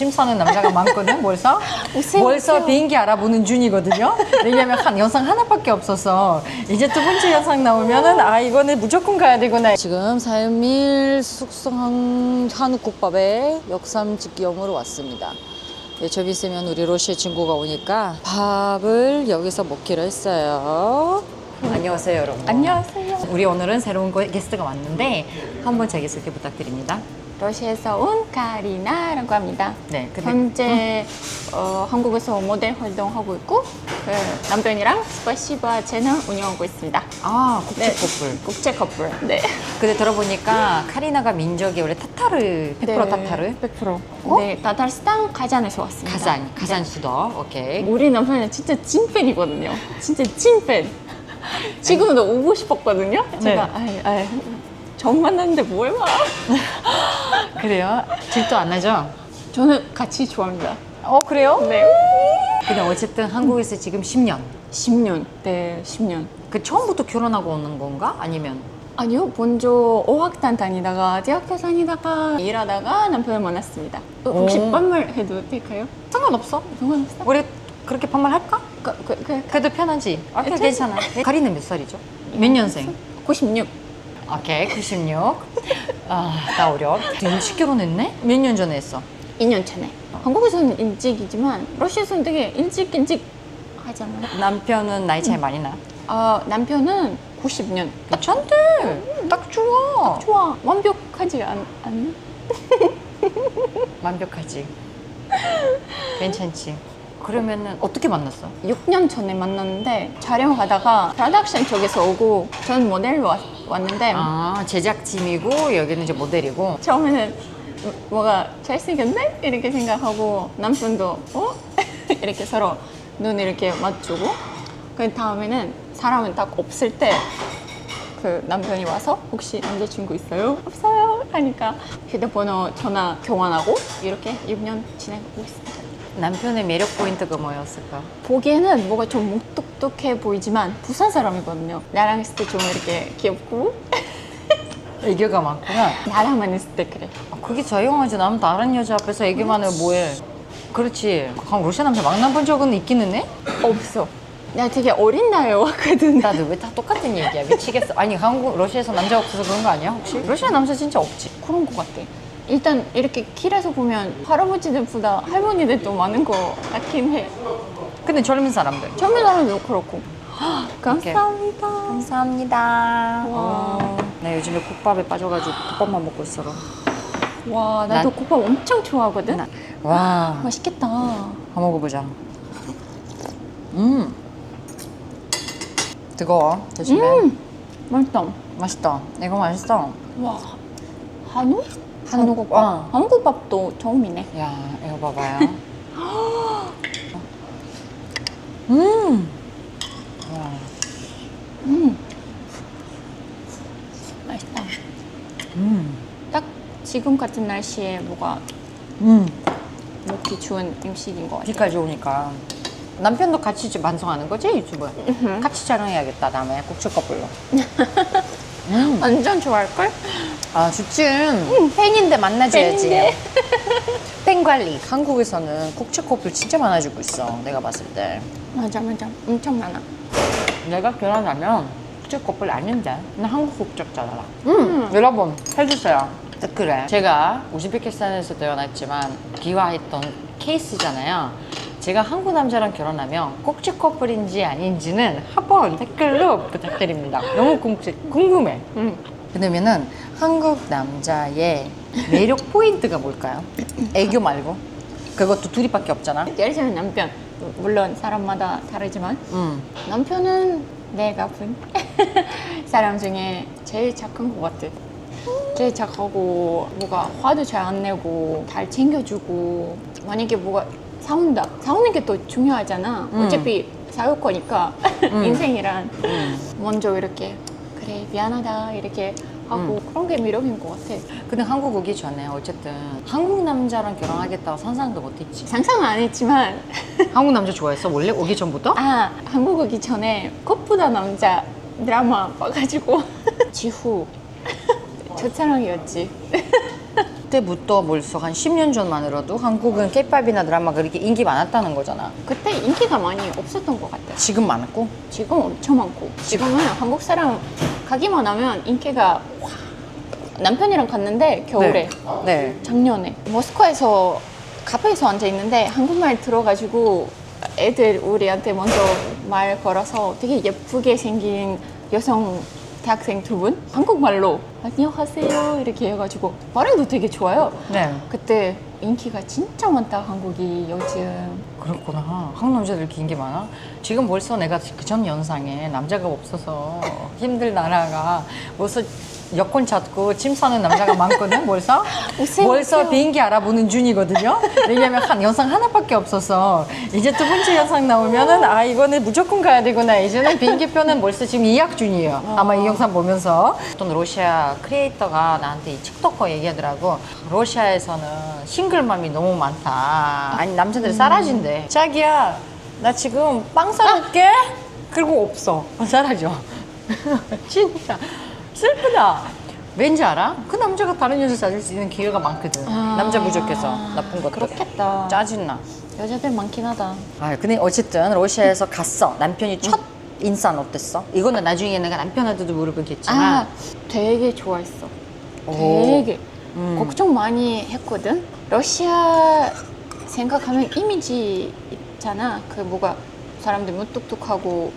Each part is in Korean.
침 싸는 남자가 많거든 벌써? 오세요, 벌써 오세요. 비행기 알아보는 중이거든요? 왜냐면 한 영상 하나밖에 없어서. 이제 두 번째 영상 나오면은 아 이거는 무조건 가야 되구나. 지금 살밀 숙성 한우국밥에 역삼직경으로 왔습니다. 예, 좀 있으면 우리 로시의 친구가 오니까 밥을 여기서 먹기로 했어요. 안녕하세요 여러분. 안녕하세요. 우리 오늘은 새로운 거- 게스트가 왔는데 한번 자기소개 부탁드립니다. 러시아에서 온 카리나라고 합니다. 네, 근데 현재 어, 한국에서 모델 활동하고 있고 그 남편이랑 스파시바 채널 운영하고 있습니다. 아 국제 네. 커플. 국제 커플. 네. 근데 들어보니까 카리나가 민족이 원래 타타르 100% 타타르 100%. 어? 네, 타타르스탄 가잔에서 왔습니다. 가산 가산 수도 오케이. 우리 남편은 진짜 찐팬이거든요. 진짜 찐팬. 지금도 오고 싶었거든요. 제가 아이, 아이, 처음 만났는데 뭘 봐. 그래요? 질도 안 나죠? 저는 같이 좋아합니다. 어 그래요? 네. 근데 어쨌든 한국에서 지금 10년. 10년. 네, 10년. 그 처음부터 결혼하고 오는 건가? 아니면 아니요, 먼저 어학단 다니다가 대학교 다니다가 일하다가 남편을 만났습니다. 어, 혹시 오. 반말 해도 될까요? 상관없어. 상관없어? 우리 그렇게 반말할까? 그, 그, 그, 그래도 편하지. 아, 괜찮아. 괜찮아. 카리는 몇 살이죠? 몇 년생? 96. 오케이, 96. 아, 나 어려. 일찍 결혼했네? 몇 년 전에 했어? 2년 차네. 한국에서는 일찍이지만 러시아에서는 되게 일찍 일찍 하잖아요. 남편은 나이 차이 많이 나. 아, 남편은 90년. 괜찮대. 딱 좋아. 좋아. 완벽하지 않, 않나? 완벽하지. 괜찮지. 그러면은 어떻게 만났어? 6년 전에 만났는데 촬영하다가 프로덕션 쪽에서 오고 전 모델로 왔, 왔는데 아, 제작진이고 여기는 이제 모델이고. 처음에는 뭐가 잘생겼네? 이렇게 생각하고 남편도 어? 이렇게 서로 눈 이렇게 맞추고 그 다음에는 사람은 딱 없을 때 그 남편이 와서 혹시 남자친구 있어요? 없어요 하니까 휴대번호 전화 교환하고 이렇게 6년 지내고 있습니다 남편의 매력 포인트가 뭐였을까? 보기에는 뭐가 좀 무뚝뚝해 보이지만 부산 사람이거든요 나랑 있을 때 좀 이렇게 귀엽고 애교가 많구나. 나랑만 있을 때 그래 아, 그게 자영하지. 남 다른 여자 앞에서 애교만 하면 뭐해. 그렇지. 한 러시아 남자 만나본 적은 있기는 해? 없어 내가 되게 어린 나이에 왔거든 나도 왜 다 똑같은 얘기야. 미치겠어. 아니, 한국, 러시아에서 남자 없어서 그런 거 아니야, 혹시? 러시아 남자 진짜 없지. 그런 것 같아. 일단 이렇게 길에서 보면 할아버지들보다 할머니들 도 많은 것 같긴 해. 근데 젊은 사람들. 젊은 사람도 그렇고. 감사합니다. 감사합니다. 와. 어, 나 요즘에 국밥에 빠져가지고 국밥만 먹고 있어. 와, 나도 난- 국밥 엄청 좋아하거든. 나- 와, 맛있겠다. 한번 먹어보자. 음, 뜨거워. 조심해. 음, 맛있다. 맛있다. 이거 맛있어. 와, 한우? 한우국밥. 어. 한우국밥도 처음이네. 야, 이거 봐봐요. 음, 와, 음, 맛있다. 음, 딱 지금 같은 날씨에 뭐가 음. 먹기 좋은 음식인 것 같아. 비까지 오니까. 남편도 같이 방송하는 거지 유튜브? 같이 촬영해야겠다 다음에 국수커플로. 음. 완전 좋아할걸? 아 좋지. 팬인데 만나줘야지. 팬인데. 팬 관리. 한국에서는 국제 커플 진짜 많아지고 있어. 내가 봤을 때. 맞아, 맞아. 엄청 많아. 내가 결혼하면 국제 커플 아닌데. 나 한국 국적자잖아. 음, 여러분 해주세요. 댓글에 제가 우즈베키스탄에서 태어났지만 귀화했던 케이스잖아요. 제가 한국 남자랑 결혼하면 국제 커플인지 아닌지는 한번 댓글로 부탁드립니다. 너무 궁- 궁금해. 음. 그러면은 한국 남자의 매력 포인트가 뭘까요? 애교 말고 그것도 둘이밖에 없잖아. 예를 들면 남편 물론 사람마다 다르지만 음. 남편은 내가 본 사람 중에 제일 착한 것 같아 제일 착하고 뭐가 화도 잘 안 내고 잘 챙겨주고 만약에 뭐가 싸운다 싸우는 게더 중요하잖아 음. 어차피 싸울 거니까 인생이란 음. 먼저 이렇게 그래 미안하다 이렇게 하고 그런 게 매력인 것 같아. 근데 한국 오기 전에 어쨌든 한국 남자랑 결혼하겠다고 상상도 못했지. 상상은 안 했지만. 한국 남자 좋아했어? 원래 오기 전부터? 아 한국 오기 전에 꽃보다 남자 드라마 봐가지고. 지후. 첫사랑이었지 그때부터 벌써 한 10년 전만 으로도 한국은 케이팝이나 드라마가 그렇게 인기 많았다는 거잖아. 그때 인기가 많이 없었던 것 같아요. 지금 많고. 지금 엄청 많고 지금은 한국 사람 가기만 하면 인기가 확 남편이랑 갔는데 겨울에 네. 작년에 모스크바에서 카페에서 앉아 있는데 한국말 들어가지고 애들 우리한테 먼저 말 걸어서 되게 예쁘게 생긴 여성 대학생 두 분 한국말로 안녕하세요 이렇게 해가지고 발음도 되게 좋아요. 네. 그때 인기가 진짜 많다 한국이 요즘. 그렇구나. 한국 남자들 이렇게 인기 많아? 지금 벌써 내가 그전 영상에 남자가 없어서 힘들 나라가 벌써 여권 찾고 짐 싸는 남자가 많거든, 벌써? 벌써. 비행기 알아보는 중이거든요? 왜냐면 한 영상 하나밖에 없어서 이제 두 번째 영상 나오면은 아, 이거는 무조건 가야 되구나. 이제는 비행기표는 벌써 지금 예약 중이에요. 아마 이 영상 보면서. 어떤 러시아 크리에이터가 나한테 이 틱톡커 얘기하더라고. 러시아에서는 싱글맘이 너무 많다. 아니, 남자들이 사라진대. 자기야, 나 지금 빵 사줄게. 그리고 없어. 사라져. 진짜 슬프다. 왠지 알아? 그 남자가 다른 여자 찾을 수 있는 기회가 많거든. 아. 남자 부족해서 나쁜 것들. 그렇겠다. 짜증나. 여자들 많긴 하다. 아, 근데 어쨌든 러시아에서 갔어. 남편이 첫 인사는 어땠어? 이거는 나중에 내가 남편한테도 물어보겠지만. 아, 되게 좋아했어. 오. 되게 음. 걱정 많이 했거든. 러시아 생각하면 이미지 있잖아. 그 뭐가 사람들 무뚝뚝하고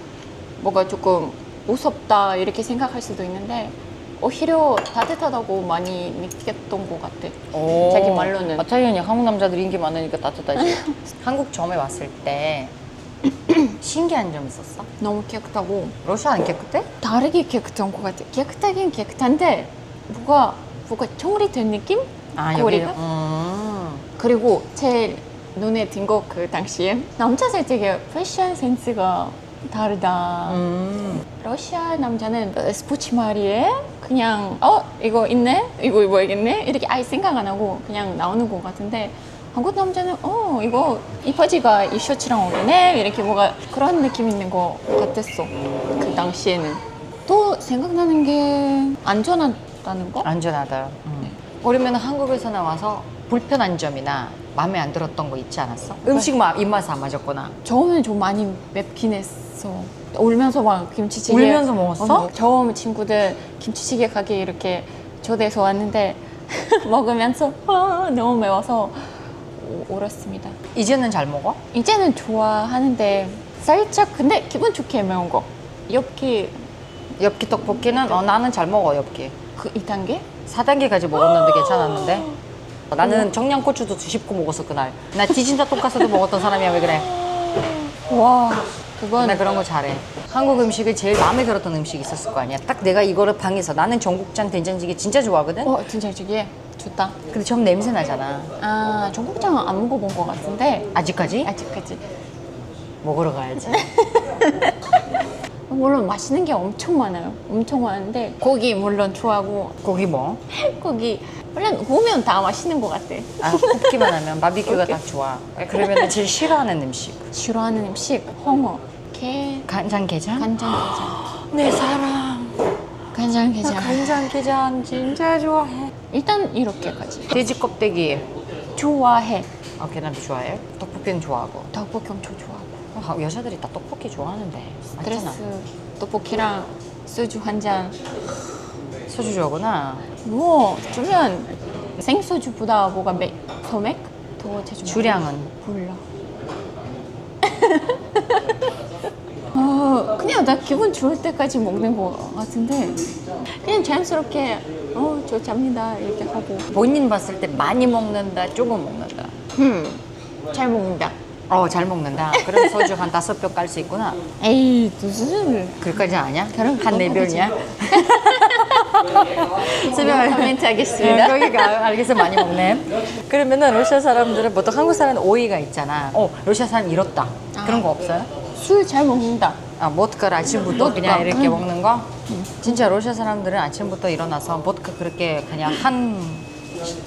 뭐가 조금 무섭다 이렇게 생각할 수도 있는데 오히려 따뜻하다고 많이 느꼈던 것 같아. 오. 자기 말로는. 아, 당연히 한국 남자들 인기 많으니까 따뜻하지. 한국 처음에 왔을 때 신기한 점 있었어? 너무 깨끗하고 러시아 안 깨끗해? 다르게 깨끗한 것 같아. 깨끗하긴 깨끗한데 뭐가 뭐가 정리된 느낌? 아, 거리가? 음. 그리고 제일 눈에 띈 거 그 당시에 남자들 되게 패션 센스가 다르다. 음. 러시아 남자는 어, 스포츠 말이에 그냥 어 이거 있네 이거 입어야겠네 이렇게 아예 생각 안 하고 그냥 나오는 것 같은데 한국 남자는 어 이거 이 바지가 이 셔츠랑 어울리네 이렇게 뭐가 그런 느낌 있는 것 같았어 그 당시에는 또 생각나는 게 안전하다는 거 안전하다. 음. 그러면 한국에서 나와서 불편한 점이나 마음에 안 들었던 거 있지 않았어? 음식 맛 입맛 안 맞았거나. 처음에는 좀 많이 맵긴 했어. 울면서 막 김치찌개. 울면서 먹었어? 어, 처음 친구들 김치찌개 가게 이렇게 초대해서 왔는데 먹으면서 아, 너무 매워서 우- 울었습니다. 이제는 잘 먹어? 이제는 좋아하는데 살짝 근데 기분 좋게 매운 거. 엽기 엽기 떡볶이는 어, 나는 잘 먹어 엽기. 그 2단계? 4단계까지 먹었는데 괜찮았는데. 나는 정량고추도 씹고 먹었어 그날. 나 디진다 돈가스도 먹었던 사람이야 왜 그래? 와 그건 나 그런 거 잘해. 한국 음식을 제일 마음에 들었던 음식이 있었을 거 아니야. 딱 내가 이거를 방에서 나는 전국장 된장찌개 진짜 좋아하거든. 어 저게 좋다. 근데 좀 냄새 나잖아. 아 전국장은 안 먹어본 것 같은데 아직까지 아직까지 먹으러 가야지. 물론 맛있는 게 엄청 많아요. 엄청 많은데 고기 물론 좋아하고 고기 뭐? 고기 물론 구우면 다 맛있는 것 같아. 아, 굽기만 하면 바비큐가 딱 좋아. 그러면 제일 싫어하는 음식. 싫어하는 음식 홍어, 게, 간장게장? 간장게장, 내 사랑. 간장게장. 간장게장 진짜 좋아해. 일단 이렇게까지 돼지 껍데기. 좋아해. 오케이, 나도 좋아해. 떡볶이는 좋아하고. 떡볶이 엄청 좋아하고 아, 여자들이 다 떡볶이 좋아하는데. 스트레스 맞잖아. 떡볶이랑 소주 한 잔. 소주 좋아하구나. 뭐 주면 생소주보다 뭐가 맥, 소맥 더 자주 주량은? 몰라. 어, 그냥 나 기분 좋을 때까지 먹는 거 같은데 그냥 자연스럽게 어 좋답니다 이렇게 하고 본인 봤을 때 많이 먹는다, 조금 먹는다. 음 잘 먹는다 어, 잘 먹는다. 그럼 소주 한 다섯 병 깔 수 있구나. 에이 무슨 그까지 아니야? 그럼 한네 그건 병이야? 새벽 코멘트 하겠습니다 네, 거기가 알겠어 많이 먹네. 그러면은 러시아 사람들은 보통 한국 사람 오이가 있잖아. 어, 러시아 사람 이렇다. 그런 거 없어요? 술 잘 먹는다 아, 모트카를 아침부터 그냥 모트카, 이렇게 응. 먹는 거? 진짜 러시아 사람들은 아침부터 일어나서 모트카 그렇게 그냥 한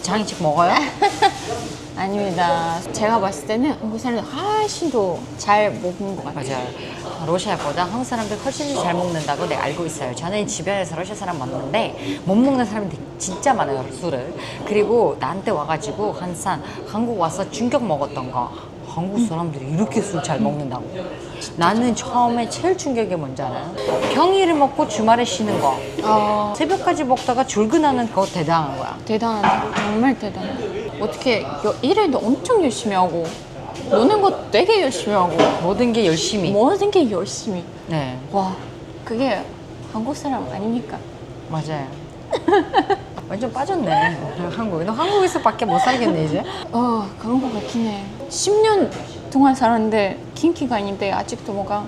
장식 먹어요? 아닙니다. 제가 봤을 때는 한국 사람들 훨씬 더 잘 먹는 것 같아요. 맞아요. 러시아보다 한국 사람들 훨씬 잘 먹는다고 내가 알고 있어요. 저는 집에서 러시아 사람 먹는데 못 먹는 사람들이 진짜 많아요, 술을. 그리고 나한테 와가지고 항상 한국 와서 충격 먹었던 거. 한국 사람들이 이렇게 술 잘 먹는다고. 나는 처음에 제일 충격이 뭔지 알아요? 평일에 먹고 주말에 쉬는 거. 아, 새벽까지 먹다가 출근하는 거 대단한 거야. 대단하다. 정말 대단해. 어떻게 여- 일을도 엄청 열심히 하고 노는 거 되게 열심히 하고 모든 게 열심히. 모든 게 열심히. 네, 와, 그게 한국 사람 아닙니까? 맞아요. 완전 빠졌네, 한국에. 너 한국에서밖에 못 살겠네, 이제. 어, 그런 거 같긴 해. 10년 동안 살았는데 긴기가 있는데 아직도 뭐가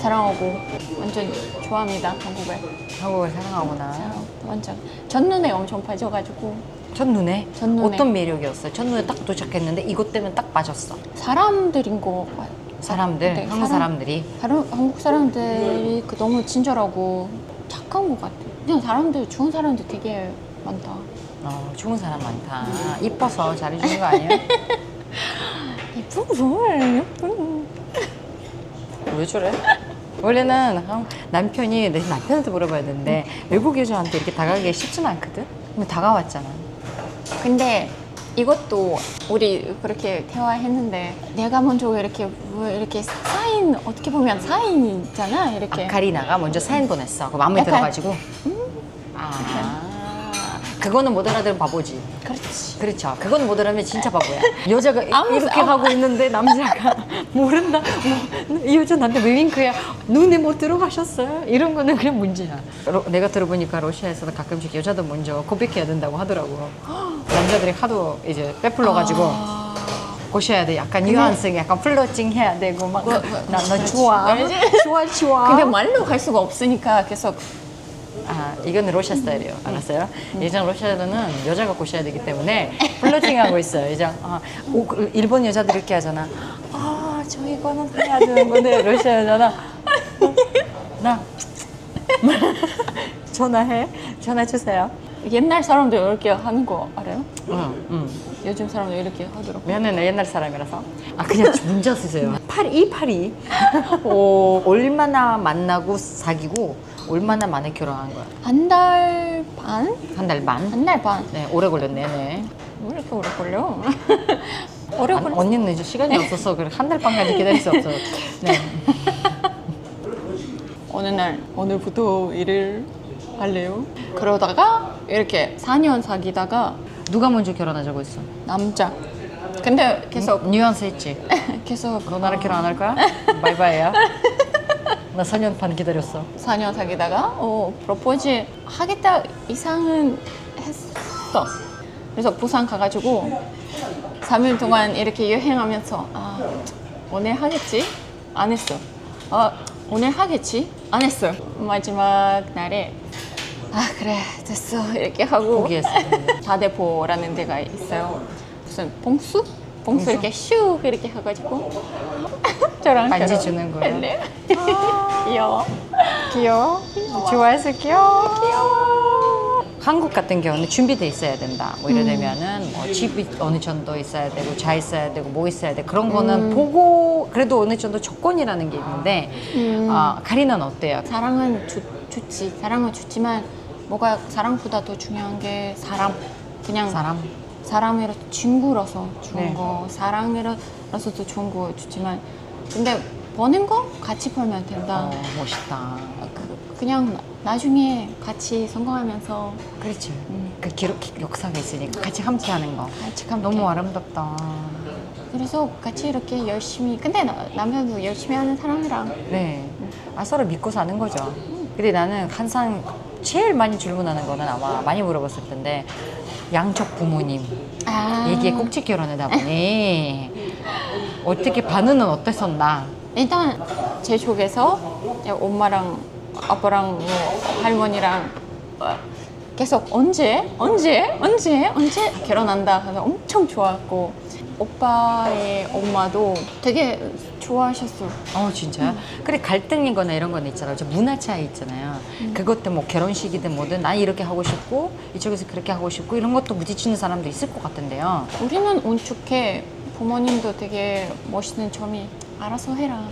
사랑하고 완전 좋아합니다, 한국을. 한국을 사랑하구나. 완전 첫눈에 엄청 빠져가지고 첫눈에? 첫눈에. 어떤 매력이었어요? 첫눈에 딱 도착했는데 이것 때문에 딱 빠졌어. 사람들인 거 같아요. 사람들, 네, 한국 사람- 사람들이. 다른 한국 사람들이 그 너무 친절하고 착한 것 같아요. 그냥 사람들 좋은 사람들 되게 많다. 어, 좋은 사람 많다. 이뻐서 잘해주는 거 아니에요? 예쁜 뭘 예쁜. 왜 저래? 원래는 한- 남편이 내 남편한테 물어봐야 되는데 외국 여자한테 이렇게 다가가기 쉽지는 않거든? 근데 다가왔잖아. 근데 이것도 우리 그렇게 대화했는데 내가 먼저 이렇게 뭐 이렇게 사인 어떻게 보면 사인 있잖아 이렇게 아, 카리나가 먼저 사인 보냈어. 그 마음에 약간- 들어가지고. 아, 그거는 못 알아들으면 바보지. 그렇지. 그렇죠. 그건 못 알아면 진짜 바보야. 여자가 아무- 이렇게 아무- 하고 있는데 남자가 모른다. 뭐, 이 여자 나한테 왜 윙크야? 눈에 못 들어가셨어요? 이런 거는 그냥 문제야. 러- 내가 들어보니까 러시아에서도 가끔씩 여자도 먼저 고백해야 된다고 하더라고. 남자들이 하도 이제 빼풀러가지고 아, 고셔야 돼. 약간 뉘앙스, 약간 플러팅 해야 되고 막. 뭐, 나너 좋아. 알지? 좋아, 좋아. 근데 말로 갈 수가 없으니까 계속 아, 이건 러시아 스타일이에요. 알았어요? 예전 러시아는 여자가 고셔야 되기 때문에 플러팅 하고 있어요. 이제 아, 오, 그 일본 여자들 이렇게 하잖아. 아, 저 이거는 해야 되는 건데 러시아 여자나 어, 나 전화해. 전화 주세요. 옛날 사람들 이렇게 하는 거 알아요? 응, 응. 요즘 사람들 이렇게 하더라고. 미안해, 나 옛날 사람이라서. 아, 그냥 문자 쓰세요. 파리, 파리. 오, 얼마나 만나고 사귀고 얼마나 만에 결혼한 거야? 한 달 반? 한 달 반? 한 달 반. 네, 오래 걸렸네, 네. 왜 이렇게 오래 걸려? 오래 아니, 걸려. 언니는 이제 시간이 없어서 그래 한달 반까지 기다릴 수 없어. 네. 어느 날 오늘부터 일을 할래요? 그러다가 이렇게 4년 사귀다가 누가 먼저 결혼하자고 했어? 남자. 근데 계속 뉘앙스 했지. 계속 너 나랑 결혼 안 할 거야? 바이바이야. 나 4년 반 기다렸어. 4년 사귀다가 어, 프로포즈 하겠다 이상은 했어. 그래서 부산 가가지고 3일 동안 이렇게 여행하면서 아 오늘 하겠지? 안 했어. 아 오늘 하겠지? 안 했어. 마지막 날에 아 그래 됐어 이렇게 하고 포기했어. 자대포라는 데가 있어요. 무슨 봉수? 봉수? 이렇게 슉 이렇게 해가지고 저랑 반지 주는 거예요? 할래요? 귀여워. 귀여워. 좋아해서 귀여워. 한국 같은 경우는 준비돼 있어야 된다. 뭐 이러려면은 뭐 집이 어느 정도 있어야 되고 차 있어야 되고 뭐 있어야 돼. 그런 거는 보고 그래도 어느 정도 조건이라는 게 있는데 아, 카리는 어때요? 사랑은 좋, 좋지. 사랑은 좋지만 뭐가 사랑보다 더 중요한 게 사람. 그냥 사람. 사람이라 친구라서 좋은 네. 거, 사랑이라서도 좋은 거 좋지만 근데 버는 거 같이 벌면 된다. 어, 멋있다. 그, 나- 나중에 같이 성공하면서 그렇지. 그 기록 역사가 있으니까 같이 함께 하는 거. 같이 함께. 너무 아름답다. 그래서 같이 이렇게 열심히 근데 나, 남편도 열심히 하는 사람이랑 네. 아, 서로 믿고 사는 거죠. 근데 나는 항상 제일 많이 질문하는 거는 아마 많이 물어봤을 텐데 양쪽 부모님 아, 얘기에 꼭지 결혼하다 보니 어떻게 반응은 어땠었나? 일단 제 쪽에서 엄마랑 아빠랑 뭐 할머니랑 어, 계속 언제 언제 언제 언제 결혼한다 하면 엄청 좋아했고 오빠의 엄마도 되게 좋아하셨어요. 어 진짜 요? 그래 갈등이거나 이런 건 있잖아요. 저 문화 차이 있잖아요. 그것 때뭐 결혼식이든 뭐든 난 이렇게 하고 싶고 이쪽에서 그렇게 하고 싶고 이런 것도 부딪히는 사람도 있을 것 같은데요. 우리는 운축해 부모님도 되게 멋있는 점이 알아서 해라.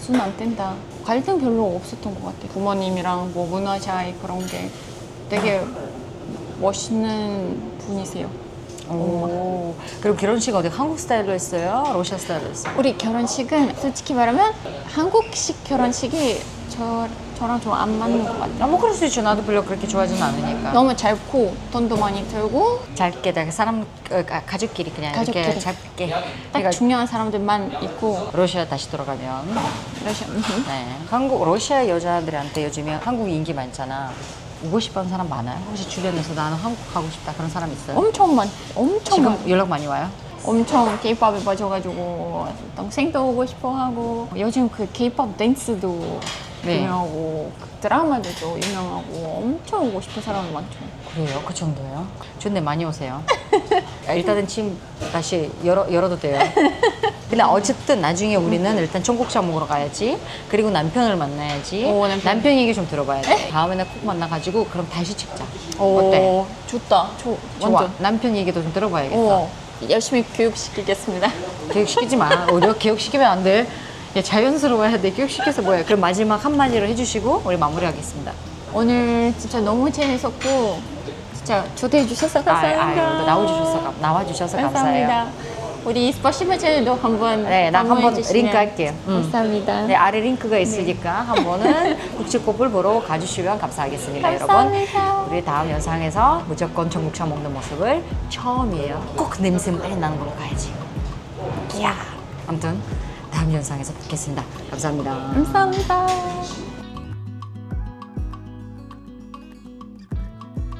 손 안 뗀다. 갈등 별로 없었던 것 같아요. 부모님이랑 뭐 문화 차이 그런 게 되게 멋있는 분이세요. 오. 그리고 결혼식 어디 한국 스타일로 했어요? 러시아 스타일로 했어요? 우리 결혼식은 솔직히 말하면 한국식 결혼식이 저, 저랑 좀 안 맞는 것 같아요. 아, 뭐 그럴 수 있죠. 나도 별로 그렇게 좋아하지는 않으니까. 너무 짧고 돈도 많이 들고 짧게 다 사람 어, 가- 가족끼리 그냥 이렇게 가족끼리. 짧게. 딱 그러니까 중요한 사람들만 있고 러시아 다시 돌아가면 러시아 음. 네. 한국 러시아 여자들한테 요즘에 한국 인기 많잖아. 오고 싶어하는 사람 많아요? 혹시 주변에서 나는 한국 가고 싶다 그런 사람 있어요? 엄청 많 엄청 지금 많 연락 많이 와요? 엄청 케이팝에 빠져가지고 동생도 오고 싶어 하고 요즘 그 케이팝 댄스도 네. 유명하고 그 드라마들도 유명하고 엄청 오고 싶은 사람이 많죠. 그래요? 그 정도예요? 좋네 많이 오세요. 야, 일단은 지금 다시 열어, 열어도 돼요. 근데 어쨌든 나중에 우리는 일단 청국차 먹으러 가야지. 그리고 남편을 만나야지. 오, 남편. 얘기 좀 들어봐야 돼. 다음에는 꼭 만나가지고 그럼 다시 찍자. 어때? 오, 좋다. 좋 좋아. 완전. 남편 얘기도 좀 들어봐야겠어. 오, 열심히 교육시키겠습니다. 교육시키지 마. 오히려 교육시키면 안 돼. 야, 자연스러워야 돼. 교육시켜서 뭐야. 그럼 마지막 한마디로 해주시고 우리 마무리하겠습니다. 오늘 진짜 너무 재밌었고 진짜 초대해 주셔서 아, 감사합니다. 아, 나와주셔서, 감- 나와주셔서 감사해요. 감사합니다. 우리 스포시바 채널도 한번 네, 나 한번 링크 할게요. 음. 감사합니다. 네, 아래 링크가 있으니까 한 번은 국제꽃을 보러 가주시면 감사하겠습니다, 감사합니다. 여러분. 우리 다음 영상에서 무조건 전국차 먹는 모습을 처음이에요. 꼭 냄새 많이 나는 걸로 가야지. 이야. 아무튼 다음 영상에서 뵙겠습니다. 감사합니다. 감사합니다.